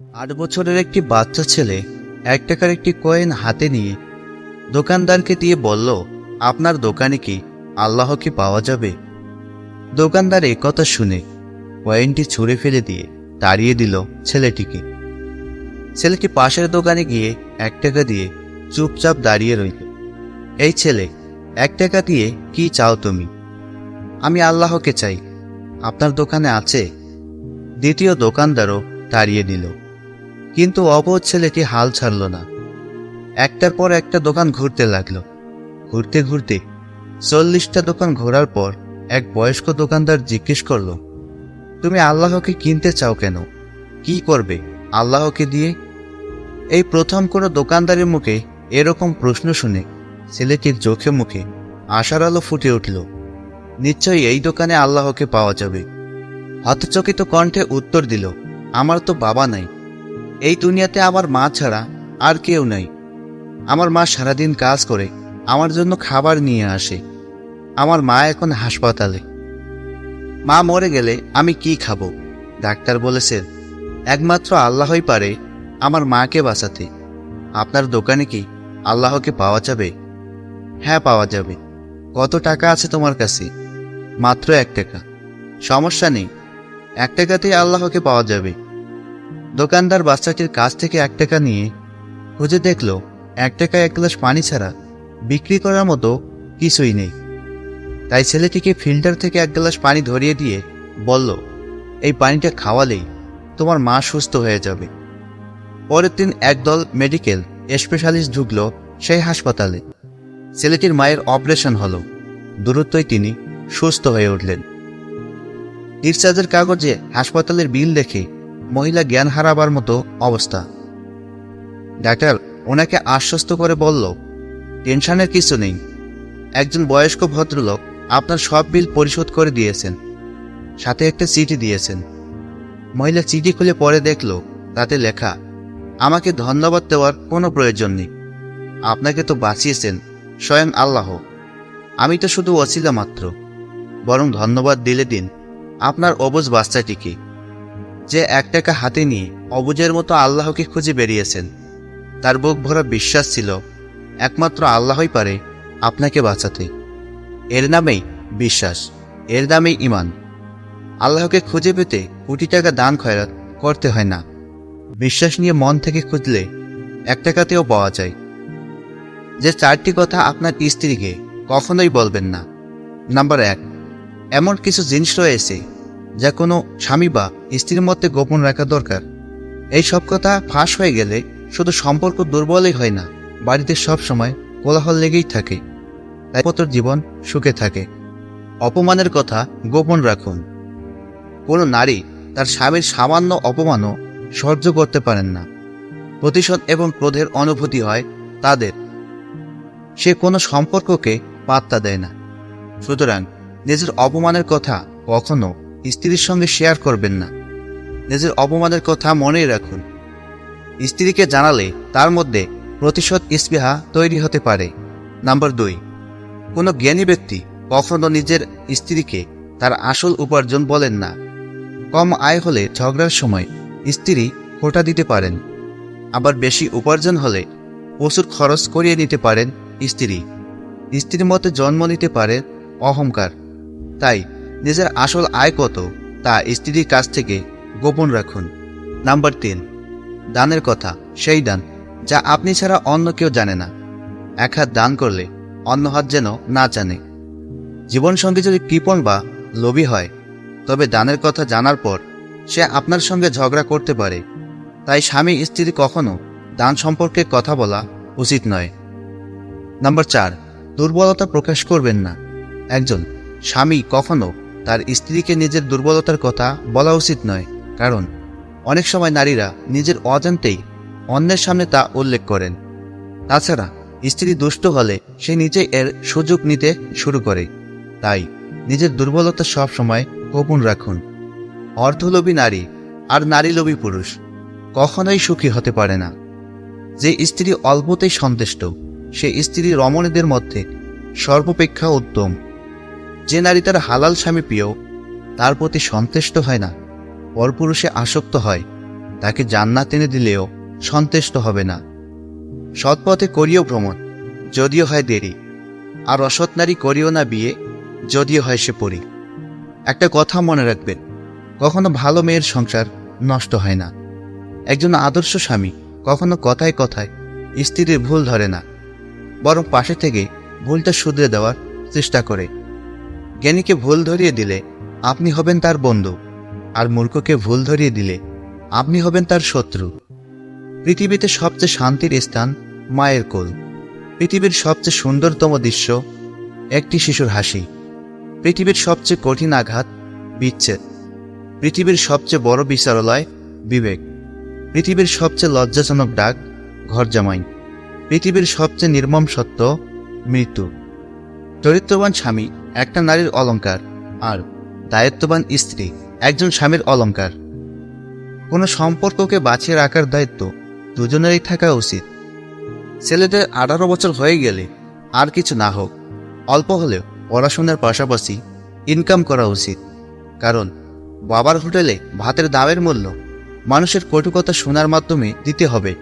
আট বছরের একটি বাচ্চা ছেলে এক টাকার একটি কয়েন হাতে নিয়ে দোকানদারকে দিয়ে বলল, আপনার দোকানে কি আল্লাহকে পাওয়া যাবে? দোকানদার কথা শুনে কয়েনটি ছুঁড়ে ফেলে দিয়ে তাড়িয়ে দিল ছেলেটিকে। ছেলেটি পাশের দোকানে গিয়ে এক টাকা দিয়ে চুপচাপ দাঁড়িয়ে রইল। এই ছেলে, এক টাকা দিয়ে কি চাও তুমি? আমি আল্লাহকে চাই। আপনার দোকানে আছে? দ্বিতীয় দোকানদারও তাড়িয়ে দিল। কিন্তু অবধ ছেলেটি হাল ছাড়ল না। একটার পর একটা দোকান ঘুরতে লাগল। ঘুরতে ঘুরতে চল্লিশটা দোকান ঘোরার পর এক বয়স্ক দোকানদার জিজ্ঞেস করল, তুমি আল্লাহকে কিনতে চাও কেন? কি করবে? আল্লাহকে দিয়ে? এই প্রথম কোনো দোকানদারের মুখে এরকম প্রশ্ন শুনে ছেলেটির চোখে মুখে আশার আলো ফুটে উঠল। নিশ্চয়ই এই দোকানে আল্লাহকে পাওয়া যাবে। হতচকিত কণ্ঠে উত্তর দিল, আমার তো বাবা নাই। এই দুনিয়াতে আমার মা ছাড়া আর কেউ নাই। আমার মা সারাদিন কাজ করে, আমার জন্য খাবার নিয়ে আসে। আমার মা এখন হাসপাতালে। মা মরে গেলে আমি কি খাব? ডাক্তার বলেছেন একমাত্র আল্লাহই পারে আমার মাকে বাঁচাতে। আপনার দোকানে কি আল্লাহকে পাওয়া যাবে? হ্যাঁ পাওয়া যাবে। কত টাকা আছে তোমার কাছে? মাত্র এক টাকা। সমস্যা নেই। এক টাকাতেই আল্লাহকে পাওয়া যাবে। দোকানদার বাচ্চাটির কাছ থেকে এক টাকা নিয়ে খুঁজে দেখল, এক টাকায় এক গ্লাস পানি ছাড়া বিক্রি করার মতো কিছুই নেই। তাই ছেলেটিকে ফিল্টার থেকে এক গ্লাস পানি ধরিয়ে দিয়ে বলল, এই পানিটা খাওয়ালেই তোমার মা সুস্থ হয়ে যাবে। পরের দিন একদল মেডিকেল স্পেশালিস্ট ঢুকলো সেই হাসপাতালে। ছেলেটির মায়ের অপারেশন হল। দূরত্বই তিনি সুস্থ হয়ে উঠলেন। ডিসচার্জের কাগজে হাসপাতালের বিল দেখে মহিলা জ্ঞান হারাবার মতো অবস্থা। ডাক্তার ওনাকে আশ্বস্ত করে বলল, টেনশনের কিছু নেই। একজন বয়স্ক ভদ্রলোক আপনার সব বিল পরিশোধ করে দিয়েছেন, সাথে একটা চিঠি দিয়েছেন। মহিলা চিঠি খুলে পরে দেখল, তাতে লেখা, আমাকে ধন্যবাদ দেওয়ার কোনো প্রয়োজন নেই। আপনাকে তো বাঁচিয়েছেন, স্বয়ং আল্লাহ। আমি তো শুধু অছিলা মাত্র বরং ধন্যবাদ দিলে দিন, আপনার অবুজ বাচ্চাটিকে। যে এক টাকা হাতে নিয়ে অবুজের মতো আল্লাহকে খুঁজে বেরিয়েছেন। তার বুক ভরা বিশ্বাস ছিল, একমাত্র আল্লাহই পারে আপনাকে বাঁচাতে। এর নামেই বিশ্বাস, এর নামেই ইমান আল্লাহকে খুঁজে পেতে কোটি টাকা দান খয়রাত করতে হয় না। বিশ্বাস নিয়ে মন থেকে খুঁজলে এক টাকাতেও পাওয়া যায়। যে চারটি কথা আপনার স্ত্রীকে কখনোই বলবেন না। নাম্বার এক, এমন কিছু জিনিস রয়েছে যা কোনো স্বামী বা স্ত্রীর মধ্যে গোপন রাখা দরকার। এই সব কথা ফাঁস হয়ে গেলে শুধু সম্পর্ক দুর্বলই হয় না, বাড়িতে সব সময় কোলাহল লেগেই থাকে। তাই পত্র জীবন সুখে থাকে। অপমানের কথা গোপন রাখুন। কোনো নারী তার স্বামীর সামান্য অপমানও সহ্য করতে পারেন না। প্রতিশোধ এবং ক্রোধের অনুভূতি হয় তাদের। সে কোনো সম্পর্ককে পাত্তা দেয় না। সুতরাং নিজের অপমানের কথা কখনো স্ত্রীর সঙ্গে শেয়ার করবেন না। নিজের অপমানের কথা মনেই রাখুন। স্ত্রীকে জানালে তার মধ্যে প্রতিশোধ স্পৃহা তৈরি হতে পারে। নাম্বার দুই, কোনো জ্ঞানী ব্যক্তি কখনো নিজের স্ত্রীকে তার আসল উপার্জন বলেন না। কম আয় হলে ঝগড়ার সময় স্ত্রী খোটা দিতে পারেন। আবার বেশি উপার্জন হলে প্রচুর খরচ করিয়ে নিতে পারেন স্ত্রী। স্ত্রীর মতে জন্ম নিতে পারে অহংকার। তাই নিজের আসল আয় কত তা স্ত্রীর কাছ থেকে গোপন রাখুন। নাম্বার তিন, দানের কথা, সেই দান যা আপনি ছাড়া অন্য কেউ জানে না। এক হাত দান করলে অন্য হাত যেন না জানে। জীবনসঙ্গী যদি কৃপণ বা লোভী হয়, তবে দানের কথা জানার পর সে আপনার সঙ্গে ঝগড়া করতে পারে। তাই স্বামী স্ত্রী কখনো দান সম্পর্কে কথা বলা উচিত নয়। নাম্বার চার, দুর্বলতা প্রকাশ করবেন না। একজন স্বামী কখনো তার স্ত্রীকে নিজের দুর্বলতার কথা বলা উচিত নয়, কারণ অনেক সময় নারীরা নিজের অজান্তেই অন্যের সামনে তা উল্লেখ করেন। তাছাড়া, স্ত্রী দুষ্ট হলে সে নিজেই এর সুযোগ নিতে শুরু করে। তাই নিজের দুর্বলতা সব সময় গোপন রাখুন। অর্ধলোভী নারী আর নারীলোভী পুরুষ কখনোই সুখী হতে পারে না। যে স্ত্রী অল্পতেই সন্তুষ্ট, সে স্ত্রী রমণীদের মধ্যে সর্বাপেক্ষা উত্তম। যে নারী তার হালাল স্বামী প্রিয়, তার প্রতি সন্তুষ্ট হয় না। পরপুরুষে আসক্ত হয়, তাকে জান্নাত এনে দিলেও সন্তুষ্ট হবে না। সৎপথে করিও ভ্রমণ, যদিও হয় দেরি। আর অসৎ নারী করিও না বিয়ে, যদিও হয় সে পড়ি একটা কথা মনে রাখবেন, কখনো ভালো মেয়ের সংসার নষ্ট হয় না। একজন আদর্শ স্বামী কখনো কথায় কথায় স্ত্রীর ভুল ধরে না, বরং পাশে থেকে ভুলটা শুধরে দেওয়ার চেষ্টা করে। জ্ঞানীকে ভুল ধরিয়ে দিলে আপনি হবেন তার বন্ধু, আর মূর্খকে ভুল ধরিয়ে দিলে আপনি হবেন তার শত্রু। পৃথিবীতে সবচেয়ে শান্তির স্থান মায়ের কোল। পৃথিবীর সবচেয়ে সুন্দরতম দৃশ্য একটি শিশুর হাসি। পৃথিবীর সবচেয়ে কঠিন আঘাত বিচ্ছেদ। পৃথিবীর সবচেয়ে বড় বিচারালয় বিবেক। পৃথিবীর সবচেয়ে লজ্জাজনক ডাক ঘর জামাই পৃথিবীর সবচেয়ে নির্মম সত্য মৃত্যু। চরিত্রবান স্বামী একটা নারীর অলঙ্কার আর দায়িত্ববান স্ত্রী একজন স্বামীর অলংকার। কোনো সম্পর্ককে বাঁচিয়ে রাখার দায়িত্ব দুজনেরই থাকা উচিত। ছেলেদের আঠারো বছর হয়ে গেলে আর কিছু না হোক, অল্প হলেও পড়াশোনার পাশাপাশি ইনকাম করা উচিত। কারণ বাবার হোটেলে ভাতের দামের মূল্য মানুষের কটুকতা শোনার মাধ্যমে দিতে হবে।